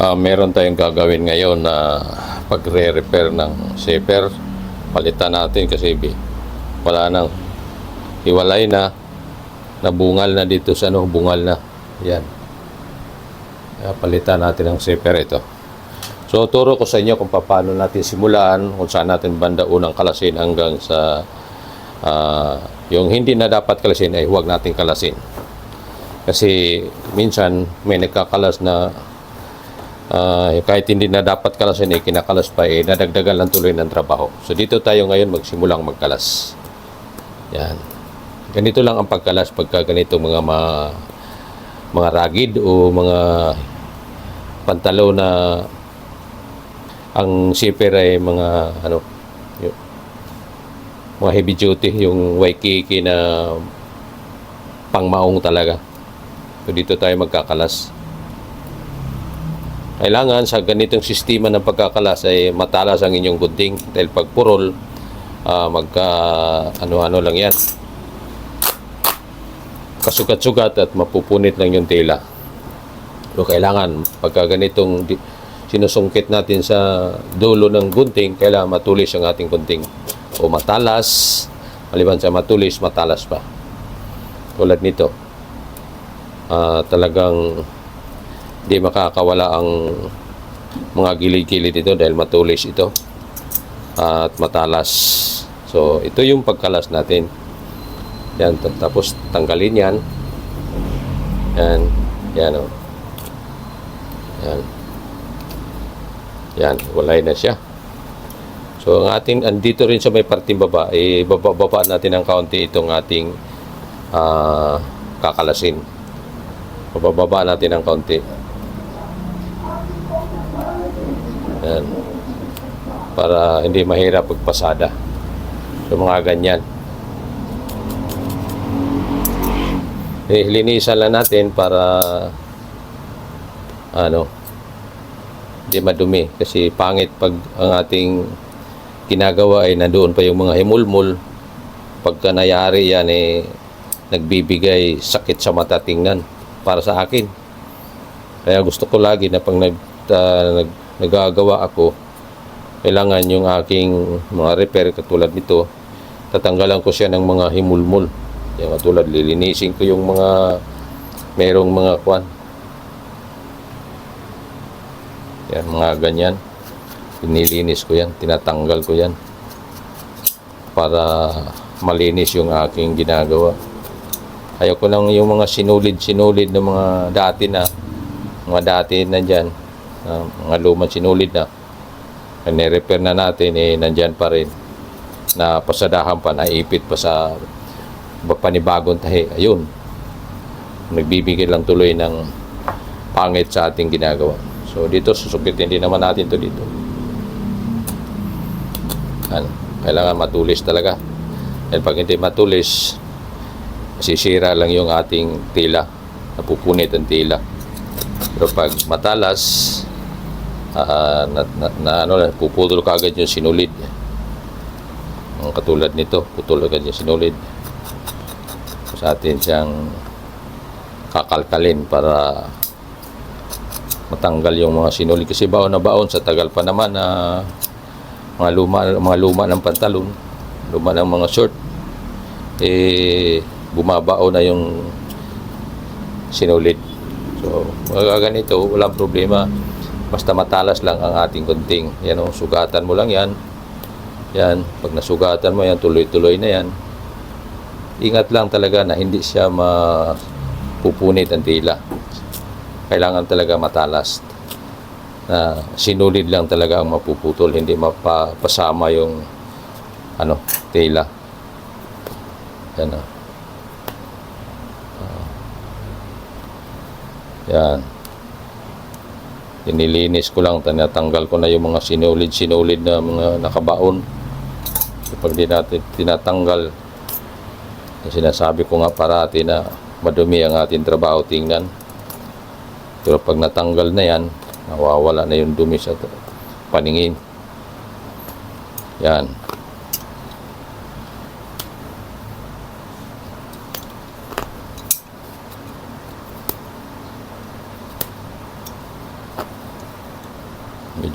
Ah, meron tayong gagawin ngayon na pagre-repair ng zipper. Palitan natin kasi wala nang hiwalay na nabungal na dito sa ano, bungal na. Yan. Kaya palitan natin ang zipper ito. So, turo ko sa inyo kung paano natin simulan, kung saan natin banda unang kalasin hanggang sa ah, yung hindi na dapat kalasin ay huwag nating kalasin. Kasi minsan may nagkakalas na ah, kahit hindi na dapat kalasin eh, kinakalas pa eh, nadagdagan lang tuloy ng trabaho. So dito tayo ngayon magsimulang magkalas. Yan. Ganito lang ang pagkalas pagka ganito mga ma, mga ragid o mga pantalo na ang zipper ay mga ano yung, mga heavy duty yung Waikiki na pangmaong talaga. So dito tayo magkakalas. Kailangan sa ganitong sistema ng pagkakalas ay matalas ang inyong gunting dahil pag purol ah, magka ano-ano lang yan. Kasugat-sugat at mapupunit lang yung tela. So kailangan pagka ganitong sinusungkit natin sa dulo ng gunting, kailangan matulis ang ating gunting. O matalas, maliban sa matulis, matalas pa. Tulad nito. Ah, talagang di makakawala ang mga gilid-gilid dito dahil matulis ito at matalas. So, ito yung pagkalas natin. Yan, tapos tanggalin yan. Yan, yan o. Yan. Yan, walay na siya. So, ang ating, andito rin sa may parting baba, eh, baba, baba natin ng kaunti itong ating ah, kakalasin. Bababa natin ng kaunti. Yan. Para hindi mahirap pagpasada. So, mga ganyan. Eh, linisan lang natin para ano, hindi madumi kasi pangit pag ang ating ginagawa ay nandoon pa yung mga himulmul pagka nayari yan eh nagbibigay sakit sa mata tingnan para sa akin kaya gusto ko lagi na pag nag, ah, nag nagagawa ako kailangan yung aking mga repair katulad nito tatanggalan ko siya ng mga himulmul yung katulad lilinisin ko yung mga merong mga kwan yan, mga ganyan. Pinilinis ko yan, tinatanggal ko yan. Para malinis yung aking ginagawa. Ayaw ko lang yung mga sinulid-sinulid ng mga dati na, mga dati na dyan, ah, mga lumang sinulid na, nire-repair na natin, eh, nandyan pa rin. Na pasadahan pa, naipit pa sa panibagong tahi. Ayun. Nagbibigay lang tuloy ng pangit sa ating ginagawa. So dito susukitin din naman natin to dito. Yan. Kailangan matulis talaga. Dahil pag hindi matulis, masisira lang yung ating tila. Napupunit ang tila. Pero pag matalas, ah, na, na, na, ano, puputol ka agad yung sinulid. Ang katulad nito, putol agad yung sinulid. Sa atin siyang kakalkalin para matanggal yung mga sinuli kasi baon na baon sa tagal pa naman na mga luma mga luma ng pantalon luma ng mga short eh bumabao na yung sinulid so mga ganito walang problema basta matalas lang ang ating gunting. Yan o sugatan mo lang yan. Yan pag nasugatan mo yan tuloy-tuloy na yan. Ingat lang talaga na hindi siya mapupunit ang tila kailangan talaga matalas. Na sinulid lang talaga ang mapuputol hindi mapasama yung ano tela yan. Ah. yan inilinis ko lang tinatanggal ko na yung mga sinulid sinulid na mga nakabaon kapag di natin tinatanggal sinasabi ko nga parati na madumi ang ating trabaho tingnan pero pag natanggal na yan, nawawala na yung dumi sa paningin. Yan.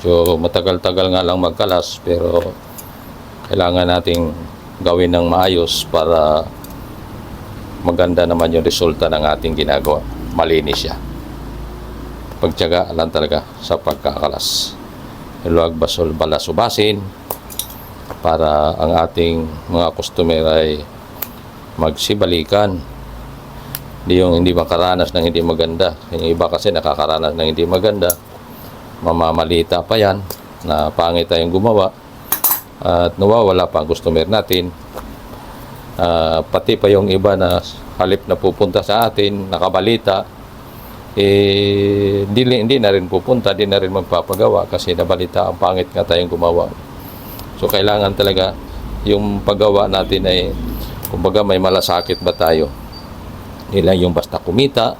Medyo matagal-tagal nga lang magkalas pero kailangan nating gawin ng maayos para maganda naman yung resulta ng ating ginagawa. Malinis siya. Pagtyaga lang talaga sa pagkakalas. Huwag basol balasubasin para ang ating mga customer ay magsibalikan. Hindi yung hindi makaranas ng hindi maganda. Yung iba kasi nakakaranas ng hindi maganda. Mamamalita pa yan na pangit tayong gumawa at nawawala pa ang customer natin. Ah, pati pa yung iba na halip na pupunta sa atin, nakabalita, eh, hindi, hindi na rin pupunta, hindi na rin magpapagawa kasi nabalita ang pangit nga tayong gumawa. So, kailangan talaga yung paggawa natin ay, kumbaga may malasakit ba tayo? Hindi lang yung basta kumita,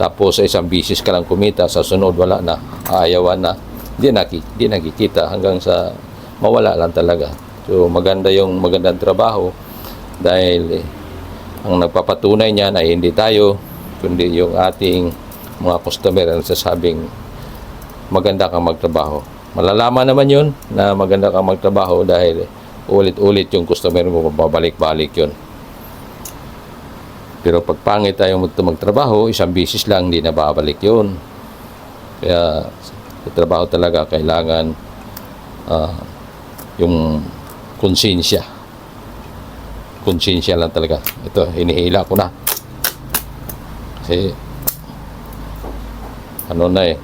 tapos sa isang bisis ka lang kumita, sa sunod wala na, aayawan na, hindi, naki, hindi nakikita hanggang sa mawala lang talaga. So, maganda yung magandang trabaho dahil eh, ang nagpapatunay niyan ay hindi tayo, kundi yung ating mga customer ang sasabing maganda kang magtrabaho. Malalaman naman yun na maganda kang magtrabaho dahil ulit-ulit yung customer mo, babalik-balik yun. Pero pag pangit tayo mag- magtrabaho, isang bisis lang, hindi na babalik yun. Kaya sa trabaho talaga kailangan ah, yung konsensya. Konsensya lang talaga. Ito, hinihila ko na. Kasi ano na eh.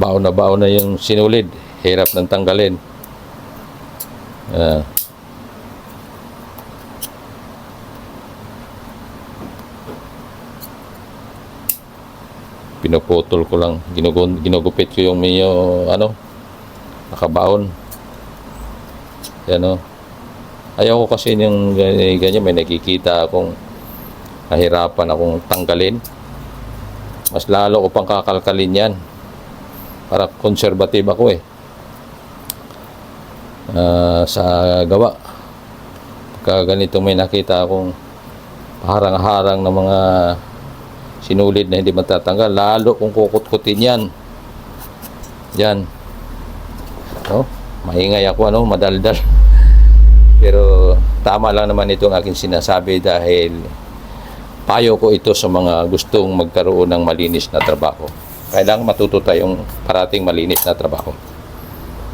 Baon na baon na yung sinulid. Hirap ng tanggalin. Ah. Pinuputol ko lang. Ginugun, ginugupit ko yung medyo ano nakabaon. Yan o ayaw ko kasi yung ganyan, may nakikita akong nahirapan akong tanggalin. Mas lalo ko pang kakalkalin yan. Para conservative ako eh. Ah, sa gawa. Pagka ganito may nakita akong harang-harang ng mga sinulid na hindi matatanggal. Lalo kung kukutkutin yan. Yan. No? Maingay ako ano? Madaldal. Pero tama lang naman itong aking sinasabi dahil payo ko ito sa mga gustong magkaroon ng malinis na trabaho. Kailangan matuto tayong parating malinis na trabaho.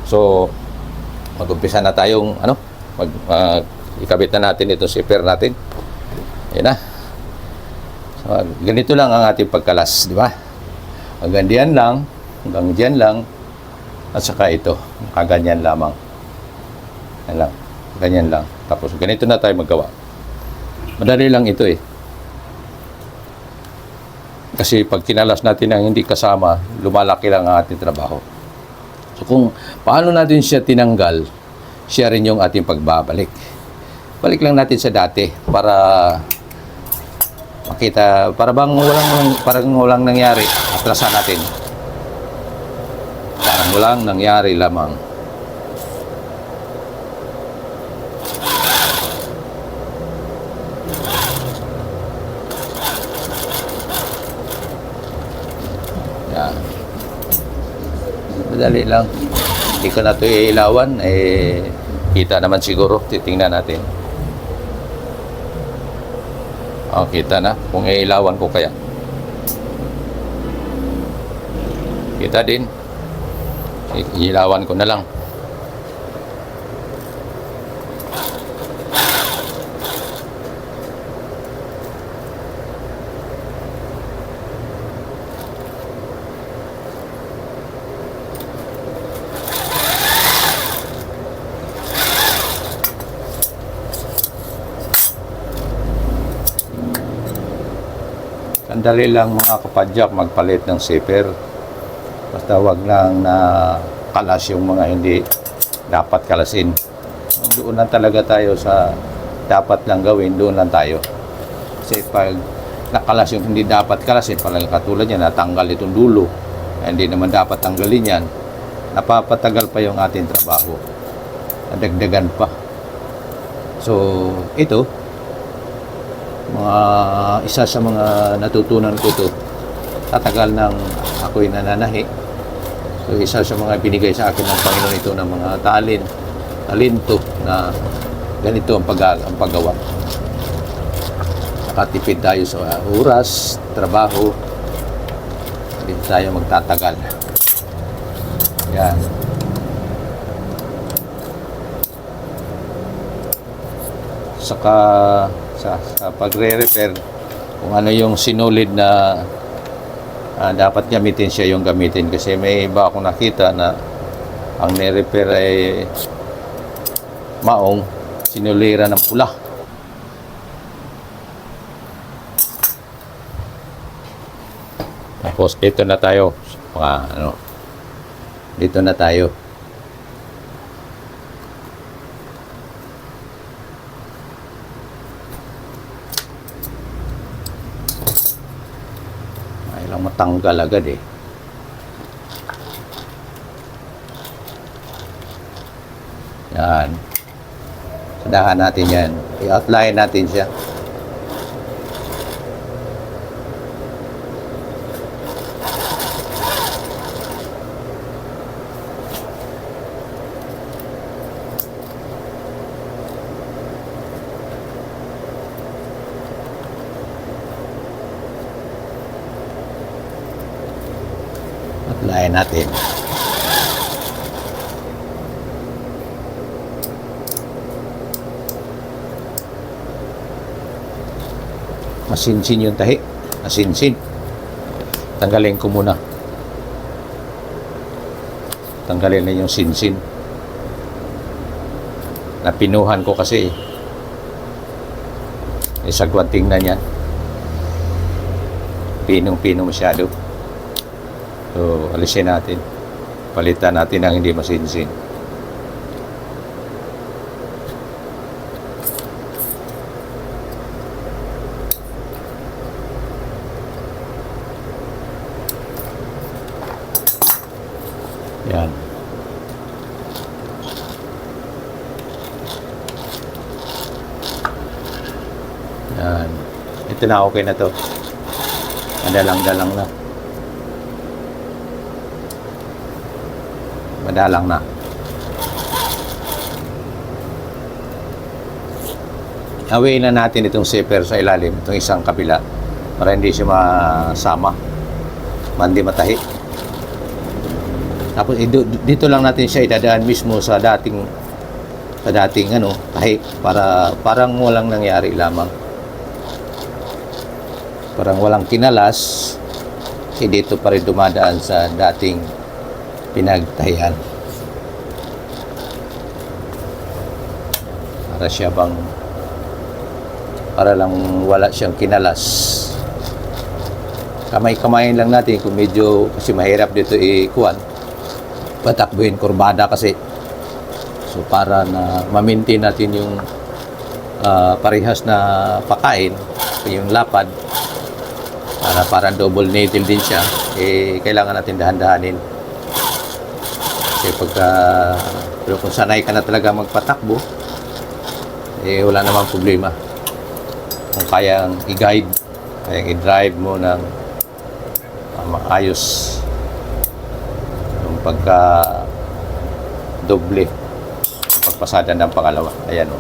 So mag-umpisa na tayong ano? Mag, mag ikabit na natin itong zipper natin. Yan na So, ganito lang ang ating pagkalas, di ba? Hanggang diyan lang, hanggang diyan lang, at saka ito, kaganyan lamang. Yan lang, ganyan lang. Tapos ganito na tayo magawa. Madali lang ito eh. Kasi pag kinalas natin ang hindi kasama, lumalaki lang ang ating trabaho. So kung paano natin siya tinanggal, siya rin yung ating pagbabalik. Balik lang natin sa dati para makita para bang walang parang walang nangyari atrasan natin. Parang walang nangyari lamang. Yan. Madali lang. Hindi ko na ito iilawan. Eh kita naman siguro. Titingnan natin Oh, kita na. Kung iilawan ko kaya. Kita din. I- Ilawan ko na lang. Sandali lang mga kapadyak magpalit ng zipper. Basta wag lang na kalas yung mga hindi dapat kalasin. Doon lang talaga tayo sa dapat lang gawin, doon lang tayo. Kasi pag nakalas yung hindi dapat kalasin, parang katulad yan, natanggal itong dulo, eh, hindi naman dapat tanggalin yan, napapatagal pa yung ating trabaho. Nadagdagan pa. So, ito, mga isa sa mga natutunan ko to tatagal ng ako'y nananahi. So, isa sa mga binigay sa akin ng Panginoon ito ng mga talin, talento na ganito ang, pag ang paggawa. Nakatipid tayo sa oras, trabaho, hindi tayo magtatagal. Yan. Saka sa, sa pagre-repair, kung ano yung sinulid na ah, dapat gamitin siya yung gamitin kasi may iba akong nakita na ang ni-repair ay maong sinulira ng pula. Tapos dito na tayo. Mga ano, Dito na tayo. Ay lang matanggal agad eh. Yan. Sadahan natin yan. I-outline natin siya. Outline natin. Masinsin yung tahi. Masinsin. Tanggalin ko muna. Tanggalin na yung sinsin. Napinuhan ko kasi. Eh, sagwating na niya. Pinong-pino masyado. So, alisin natin. Palitan natin ang hindi masinsin. Yan. Yan. Ito na, okay na to. Madalang-dalang na. Madalang na. Away na natin itong zipper sa ilalim, itong isang kabila para hindi siya masama. Mandi matahi. Tapos eh, dito lang natin siya idadaan mismo sa dating sa dating ano, tahi para parang walang nangyari lamang. Parang walang kinalas. Kasi dito pa rin dumadaan sa dating pinagtahian. Para siya bang para lang wala siyang kinalas. Kamay-kamayin lang natin kung medyo kasi mahirap dito ikuan. Patakbuhin kurbada kasi. So para na ma-maintain natin yung ah, parehas na pakain, yung lapad, para para double needle din siya, eh kailangan natin dahan-dahanin. Kasi pagka pero kung sanay ka na talaga magpatakbo, eh wala namang problema. Kung kayang i-guide, kayang i-drive mo ng ah, maayos pagka doble pagpasada ng pangalawa. Ayan o.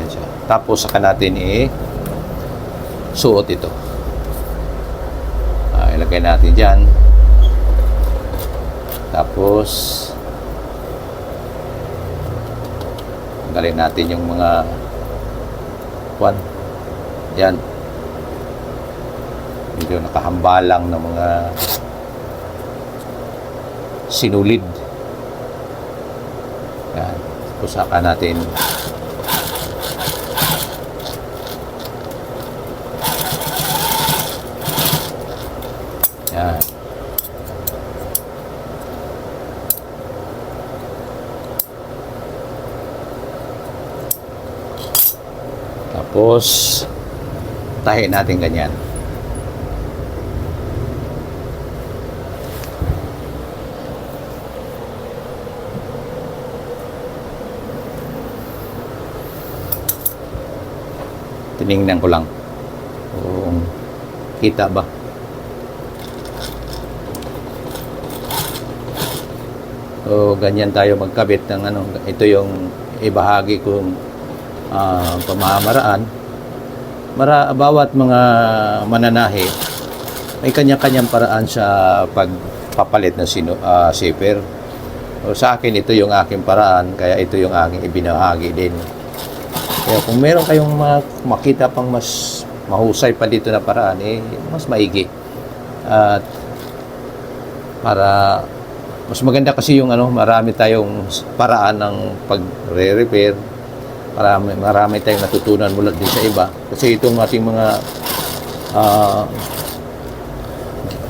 Ayan siya. Tapos saka natin i suot ito. Ah, ilagay natin dyan. Tapos tanggalin natin yung mga kwan. Yan. Medyo nakahambalang ng mga sinulid. Yan. Pusaka natin. Yan. Tapos, tahi natin ganyan. tiningnan ko lang kung kita ba so ganyan tayo magkabit ng ano ito yung ibahagi kong uh, pamamaraan Mara, bawat mga mananahe may kanya-kanyang paraan sa pagpapalit ng sino, uh, zipper. So, sa akin, ito yung aking paraan, kaya ito yung aking ibinahagi din. Kaya kung meron kayong ma- makita pang mas mahusay pa dito na paraan, eh, mas maigi. At para mas maganda kasi yung ano, marami tayong paraan ng pagre-repair. Marami, marami tayong natutunan mula din sa iba. Kasi itong ating mga ah,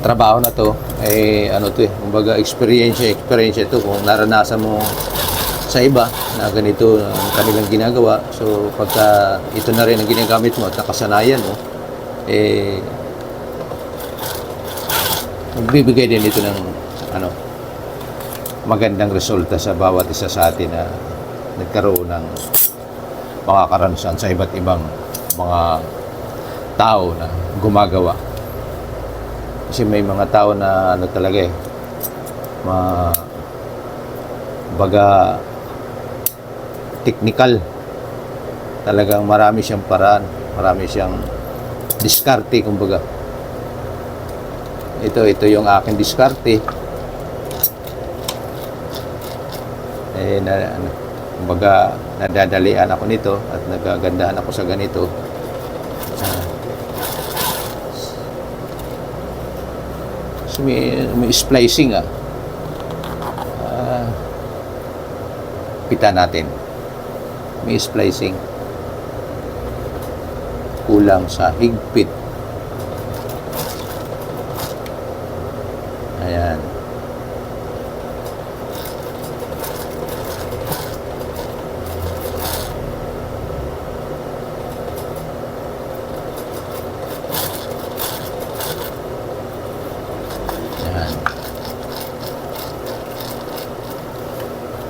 trabaho na to, eh ano to eh, kumbaga experience, experience ito kung naranasan mo sa iba na ganito ang kanilang ginagawa. So pagka ito na rin ang ginagamit mo at nakasanayan mo, eh magbibigay din ito ng ano magandang resulta sa bawat isa sa atin na nagkaroon ng mga karanasan sa iba't ibang mga tao na gumagawa. Kasi may mga tao na ano talaga eh, ma baga technical. Talagang marami siyang paraan, marami siyang diskarte kumbaga. Ito, ito yung aking diskarte. Eh, na, ano, kumbaga, nadadalian ako nito at nagagandahan ako sa ganito. Ah. So, may, may splicing ah. Ah, pita natin. May splicing. Kulang sa higpit. Ayan. Ayan.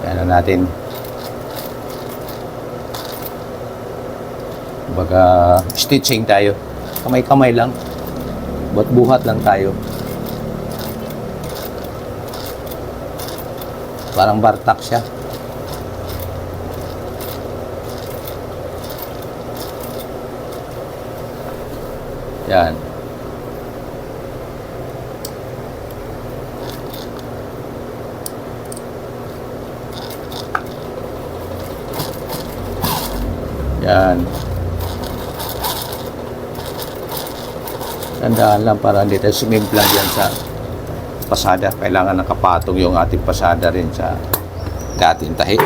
Ayan na natin. Baga stitching tayo. Kamay-kamay lang. Ba't buhat lang tayo. Parang bartak siya. Yan. Yan. Tandaan lang para hindi tayo sumimplang yan sa pasada. Kailangan nakapatong yung ating pasada rin sa ating tahi.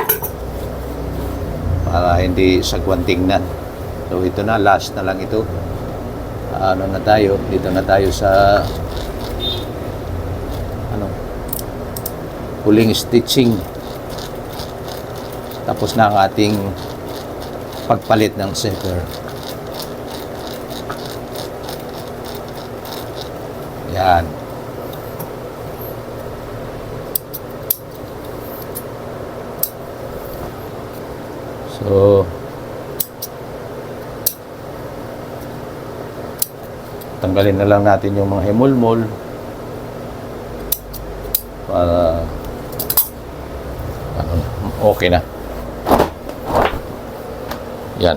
Para hindi sagwan tingnan. So ito na, last na lang ito. Ano na tayo? Dito na tayo sa ano huling stitching. Tapos na ang ating pagpalit ng zipper. Yan. So, tanggalin na lang natin yung mga himulmol para ano, okay na. Yan.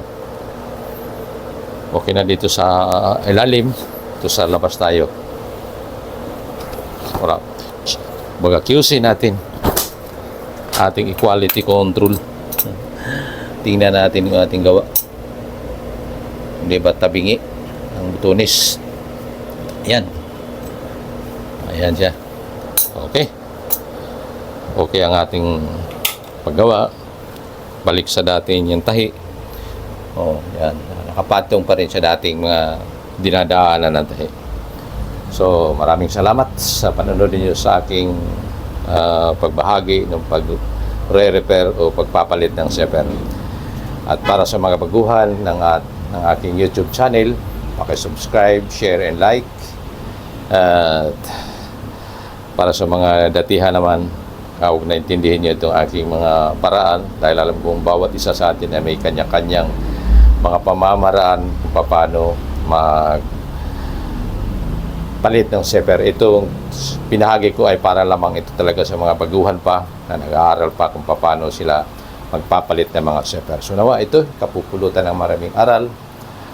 Okay na dito sa ilalim. Ito sa labas tayo. Para baga QC natin ating equality control. Tingnan natin yung ating gawa. Hindi ba tabingi ang butones? Ayan. Ayan siya. Okay. Okay ang ating paggawa. Balik sa dati yung tahi. Oh, yan. Nakapatong pa rin sa dating mga dinadaanan ng tahi. So, maraming salamat sa panonood niyo sa aking ah, pagbahagi ng pag-re-repair o pagpapalit ng zipper. At para sa mga baguhan ng, at, ng aking YouTube channel, subscribe share, and like. At para sa mga datihan naman, uh, huwag naintindihin nyo itong aking mga paraan dahil alam kong bawat isa sa atin ay may kanya-kanyang mga pamamaraan kung paano mag palit ng seper. Itong pinahagi ko ay para lamang ito talaga sa mga baguhan pa na nag-aaral pa kung paano sila magpapalit ng mga seper. So nawa ito, kapupulutan ng maraming aral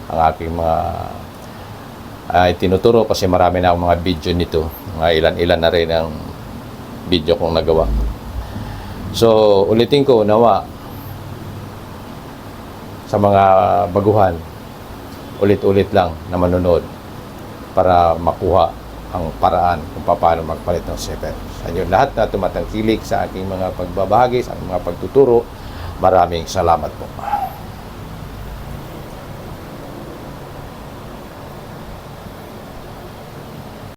ang aking mga ay tinuturo kasi marami na akong mga video nito. Mga ilan-ilan na rin ang video kong nagawa. So, ulitin ko, nawa, sa mga baguhan, ulit-ulit lang na manonood para makuha ang paraan kung paano magpalit ng seper. Sa inyo lahat na tumatangkilik sa aking mga pagbabahagi, sa aking mga pagtuturo, maraming salamat po.